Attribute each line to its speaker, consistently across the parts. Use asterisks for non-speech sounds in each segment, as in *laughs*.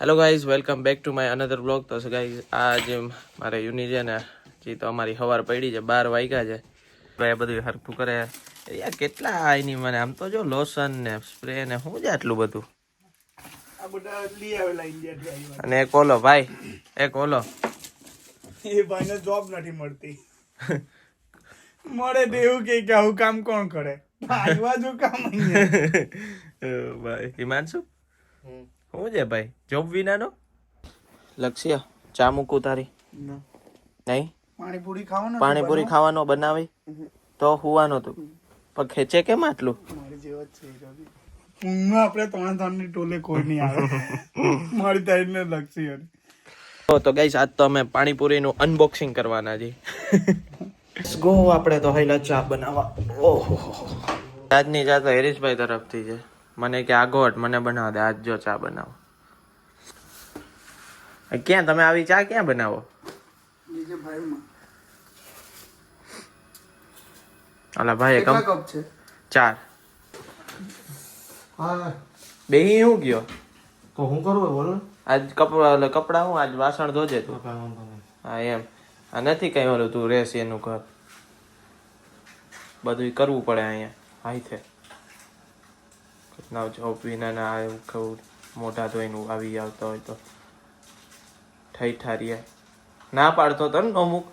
Speaker 1: Hello guys welcome back to my another blog તો guys આ જે મારે યુનિ છે ને જે તો અમારી હવાર પડી છે બાર વાગ્યા છે. એ બધું હરખું કરે. યાર કેટલા આઈની મને. આમ તો જો લોશન ને સ્પ્રે ને શું છે આટલું બધું. અને એક ઓલો ભાઈ એક ઓલો.
Speaker 2: એ ભાઈને જોબ નથી મળતી. મળે તો એવું કે આવું કામ કોણ કરે? ભાઈ કામ *laughs*
Speaker 1: ભાઈ હિમાંશુ? શું છે ભાઈ? જોબ વિનાનો? લક્ષ્ય ચા મૂકું તારી. નહીં?
Speaker 2: પાણીપુરી ખાવાનો
Speaker 1: પાણીપુરી ખાવાનો બનાવી? તો હુવાનો તું. પણ ખેંચે કેમ આટલું?
Speaker 2: મારી જેવો જ છે ઊંઘમાં આપણે ત્રણ ત્રણની ટોલે કોઈ નહીં આવે. મારી તારીને લક્ષી
Speaker 1: તો તો ગાઈસ આજ તો અમે પાણીપુરીનું અનબોક્સિંગ કરવાના છીએ. ગો આપણે તો ચા બનાવવા. ઓહો. આજની ચા તો હેરીશભાઈ તરફથી છે. મને કે આગોટ મને બનાવ દે આજ જો ચા બનાવો. ક્યાં તમે આવી ચા ક્યાં બનાવો? અલા ભાઈ કમ
Speaker 2: કપ છે?
Speaker 1: ચાર.
Speaker 2: હા.
Speaker 1: બેહી હું ગયો?
Speaker 3: તો હું કરું બોલો
Speaker 1: આજ કપડા એટલે કપડા હું આજ વાસણ ધોજે તું. હા એમ. આ નથી કઈ ઓલું તું રેસ એનું ઘર. બધું કરવું પડે અહીંયા. હાઈથે ના જોબ વિના ના એવું ખવું મોઢા ધોઈને આવી આવતા હોય તો ઠઈ ઠારીએ. ના પાડતો હતો ને અમુક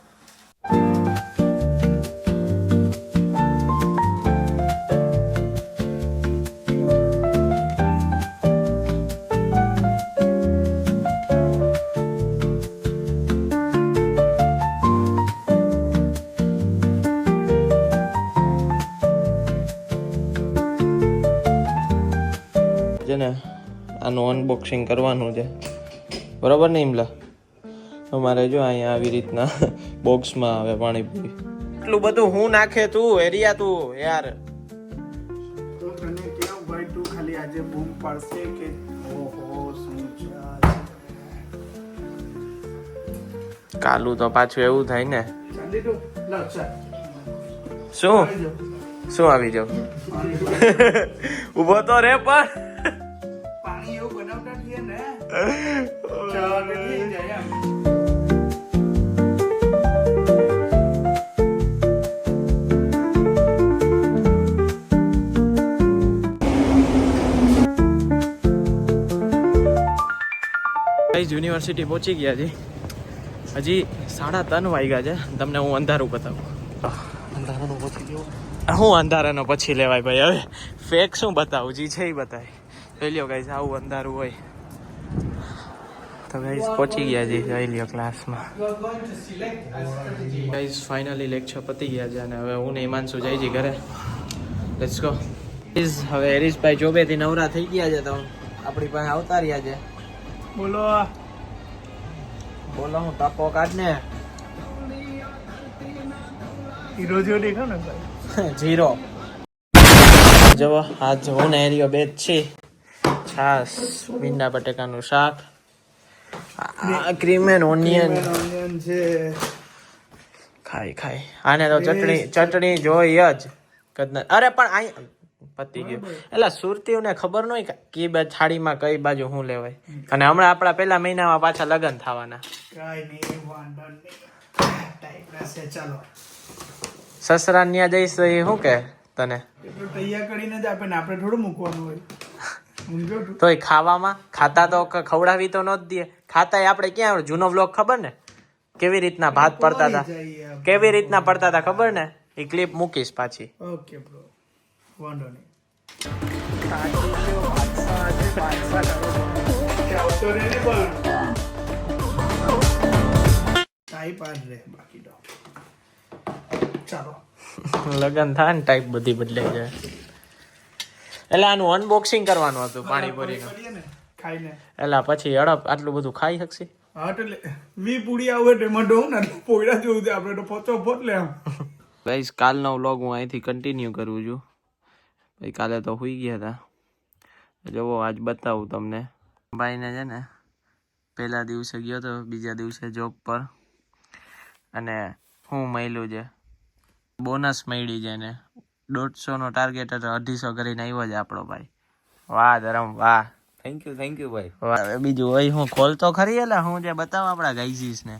Speaker 1: આનું અનબોક્સિંગ કરવાનું છે. બરાબર ને ઇમલા અમારે જો અહીંયા આવી રીતના બોક્સમાં આવે પાણીપુરી. એટલું બધું હું નાખે તું એરિયા તું યાર.
Speaker 2: તો તને કેવું ભાઈ તું ખાલી આજે બૂમ પાડશે કે ઓહો શું આવી જાવ છે.
Speaker 1: તો પાછું એવું થાય ને.
Speaker 2: ચાલી તો લક્ષા
Speaker 1: શું
Speaker 2: આવી જાઓ.
Speaker 1: શું આવી જાવ
Speaker 2: પાણી
Speaker 1: ઊભો તો રે પણ
Speaker 2: પાણી એવું બનાવતા છીએ ને ચા ને થઈ જાય એમ.
Speaker 1: કઈ યુનિવર્સિટી પહોંચી ગયા છે. હજી સાડા ત્રણ વાગ્યા છે. તમને હું અંધારું બતાવું.
Speaker 3: અંધારાનો પછી
Speaker 1: હું અંધારાનો પછી લેવાય ભાઈ. હવે ફેક શું બતાવું? જી છે એ બતાય. જોઈ લ્યો ગાઈઝ આવું અંધારું હોય. તો ગાઈઝ પહોંચી ગયા છે જોઈ લ્યો ક્લાસમાં ગાઈઝ ફાઇનલી લેક્ચર પતી ગયા છે અને હવે હું ને હિમાંશુ જાય છે ઘરે. લેટ્સ ગો ગાઈઝ હવે હરીશભાઈ જોબેથી નવરા થઈ ગયા છે તો આપણી પાસે આવતા રહ્યા છે.
Speaker 2: બોલો.
Speaker 1: બોલો હું ટપો કાઢ ને
Speaker 2: હીરો જેવો દેખાવ ને ભાઈ? *laughs*
Speaker 1: જીરો. જવો આજ હું ને એરિયો બે જ છે છાસ ભીંડા બટેકાનું શાક ક્રીમ એન્ડ ઓનિયન
Speaker 2: છે.
Speaker 1: ખાઈ ખાઈ. આને તો ચટણી ચટણી જોઈએ જ. કદના અરે પણ અહીં પતી ગયું. એટલે સુરતીઓને ખબર નહીં કે બે થાળીમાં કઈ બાજુ શું લેવાય? અને હમણાં આપણા પહેલા મહિનામાં પાછા લગ્ન થવાના. સસરા ન્યા જઈશ એ શું કે તને?
Speaker 2: તૈયાર કરીને જ આપે ને આપણે થોડું મૂકવાનું હોય.
Speaker 1: તોય ખાવામાં ખાતા તો ખવડાવી તો ન જ દે. ખાતા આપણે ક્યાં જૂનો વ્લોગ ખબર ને? કેવી રીતના ભાત પડતા હતા? કેવી રીતના પડતા હતા ખબર ને? એ ક્લિપ મૂકીશ પાછી.
Speaker 2: ઓકે બ્રો વાંધો નહીં. બાકી ચાલો.
Speaker 1: લગન થાય ને ટાઈપ બધી બદલાઈ જાય. એટલે આનું અનબોક્સિંગ કરવાનું હતું પાણીપુરીનું. એટલે પછી હડપ આટલું બધું ખાઈ શકશે?
Speaker 2: વી પૂરી આવે તો એમાં ને એટલે પોયડા જેવું છે આપણે તો પોચો પોત લે આમ.
Speaker 1: ગાઈસ કાલનો વ્લોગ હું અહીંથી કન્ટિન્યુ કરું છું. ભાઈ કાલે તો હુઈ ગયા હતા જુઓ આજ બતાવું તમને. ભાઈને છે ને પહેલા દિવસે ગયો તો બીજા દિવસે જોબ પર. અને હું મળ્યું છે. બોનસ મળી છે ને. દોઢસોનો ટાર્ગેટ હતો અઢીસો કરીને આવ્યો જ આપણો ભાઈ. વાહ ધરમ વાહ.
Speaker 4: થેન્ક યુ થેન્ક યુ ભાઈ.
Speaker 1: હવે બીજું હોય હું ખોલતો ખરી એટલે હું જે બતાવ આપણા ગાઈઝીસ ને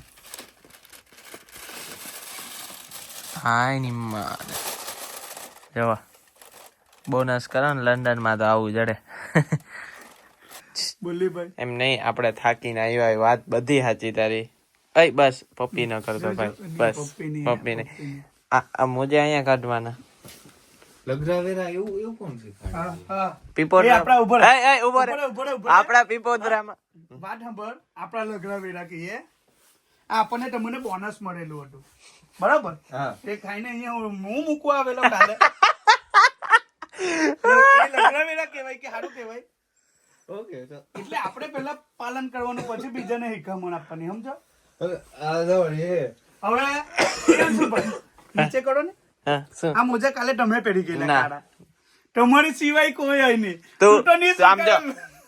Speaker 1: હાય નિમ્મા જવા બોનસ કરો ને લંડનમાં તો આવું જડે.
Speaker 2: બોલી ભાઈ.
Speaker 1: એમ નહીં આપણે થાકીને આવ્યા વાત બધી સાચી તારી. અય બસ પપ્પી ન કરતો ભાઈ. બસ પપ્પી ને આ આ મોજે અહીંયા કાઢવાના.
Speaker 4: લગરાવેરા એવું એવું કોણ શીખવાડે
Speaker 2: હા હા. એ આપણા ઊભો
Speaker 1: એ એ ઊભો રહે. આપણા પીપોદરામાં.
Speaker 2: વાત સાંભળ આપણા લગરાવેરા કહીએ. આ આપણને તમને બોનસ મળેલું હતું. બરાબર? એ ખાઈને અહીંયા હું મૂકવા આવેલો કાલે. લગરાવેરા કહેવાય કે સારું કહેવાય.
Speaker 4: ઓકે
Speaker 2: એટલે આપણે પહેલા પાલન કરવાનું પછી બીજાને હિકમણ આપવાની સમજો?
Speaker 4: હવે આ જો એ
Speaker 2: હવે એ શું ભાઈ? નીચે કરો ને. આ મોજા કાલે તમે પહેરી ગયેલા
Speaker 1: ના.
Speaker 2: કાળા. તમારી સિવાય કોઈ હોય નહીં.
Speaker 1: તું આમ જો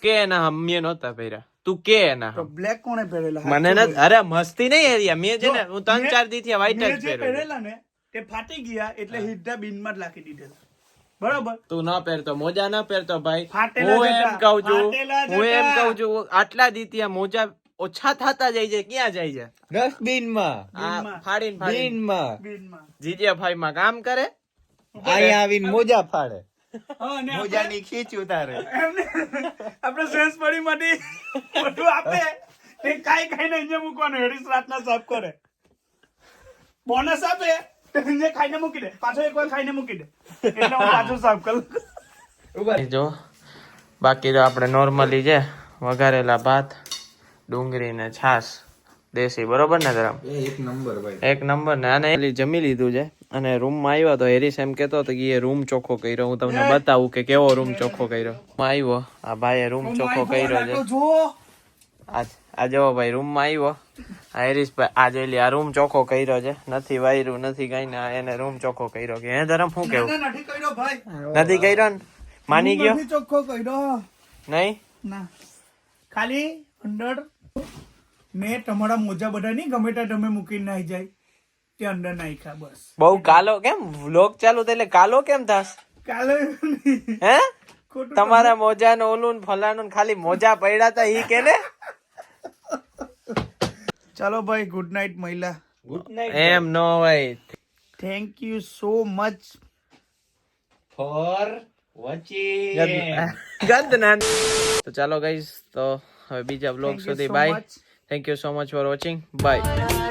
Speaker 1: કે એના હમીએ નહોતા પહેર્યા? તું કે એના
Speaker 2: તો બ્લેક કોણે પહેરેલા?
Speaker 1: મને ન અરે મસ્તી નહીં એરિયા મેં છે ને હું ત્રણ ચાર દી થી વ્હાઈટ જ
Speaker 2: પહેરેલા ને તે ફાટી ગયા એટલે સીધા બિનમાં જ લાખી દીધેલા. બરોબર?
Speaker 1: તું ના પહેરતો મોજા ના પહેરતો ભાઈ. હું એમ કહું છું હું એમ. કહું છું આટલા દીતિયા મોજા ઓછા થતા જાય છે ક્યાં જાય છે?
Speaker 2: ડસ્ટબિનમાં.
Speaker 1: ફાડીને ફાડીને.
Speaker 4: બિનમાં
Speaker 2: બિનમાં.
Speaker 1: જીજે માં કામ કરે?
Speaker 4: અહીંયા આવીને મોજા ફાડે. મોજાની ખીચ ઉતારે.
Speaker 2: આપણે સેન્સ પડી માટે બધું આપે. તે કાઈ કાઈ ને અહીંયા મૂકવાનું હેડીસ રાતના સાફ કરે. બોનસ આપે તો અહીંયા ખાઈને મૂકી દે. પાછો એક વાર ખાઈને મૂકી દે. એટલે હું પાછું સાફ કરું.
Speaker 1: જો બાકી તો આપણે નોર્મલી છે વઘારેલા ભાત ડુંગળી ને છાશ દેશી બરોબર ને ધરમ?
Speaker 4: એક નંબર ભાઈ.
Speaker 1: એક નંબર ને અને એલી જમી લીધું છે. અને રૂમમાં આવ્યો તો હેરીસ એમ કેતો હતો કે એ રૂમ ચોખ્ખો કર્યો. હું તમને બતાવું કે કેવો રૂમ ચોખ્ખો કર્યો. આવ્યો. આ ભાઈએ રૂમ ચોખ્ખો કર્યો છે. આ જવો ભાઈ રૂમમાં આવ્યો. આ હેરીસભાઈ આ જોઈ લે આ રૂમ ચોખ્ખો કર્યો છે. નથી વાયરું નથી કઈ ના એને રૂમ ચોખ્ખો કર્યો કે. હે ધરમ શું કેવું?
Speaker 2: નથી કર્યો ભાઈ.
Speaker 1: નથી કર્યો ને? માની ગયો?
Speaker 2: ચોખ્ખો કર્યો.
Speaker 1: નહીં?
Speaker 2: ના. ખાલી અંદર મેં તમારા મોજા બધા નહીં ગમે ત્યાં તમે મૂકીને નાઈ જાય. તે અંદર નાખ્યા બસ.
Speaker 1: બહુ કાલો કેમ? વ્લોગ ચાલુ થાય એટલે કાલો કેમ થાસ
Speaker 2: કાલો
Speaker 1: હે? તમારા મોજા ને ઓલું ને ફલાણું ને ખાલી મોજા પડ્યા તા ઈ કે ને
Speaker 2: ચાલો ભાઈ ગુડ નાઇટ મહિલા.
Speaker 4: ગુડ નાઇટ
Speaker 1: એમ નો ભાઈ
Speaker 2: thank you so much
Speaker 4: for watching
Speaker 1: ગંદ ના તો ચાલો ગાઈસ તો હવે બીજા બ્લોગ સુધી bye thank you so much for watching bye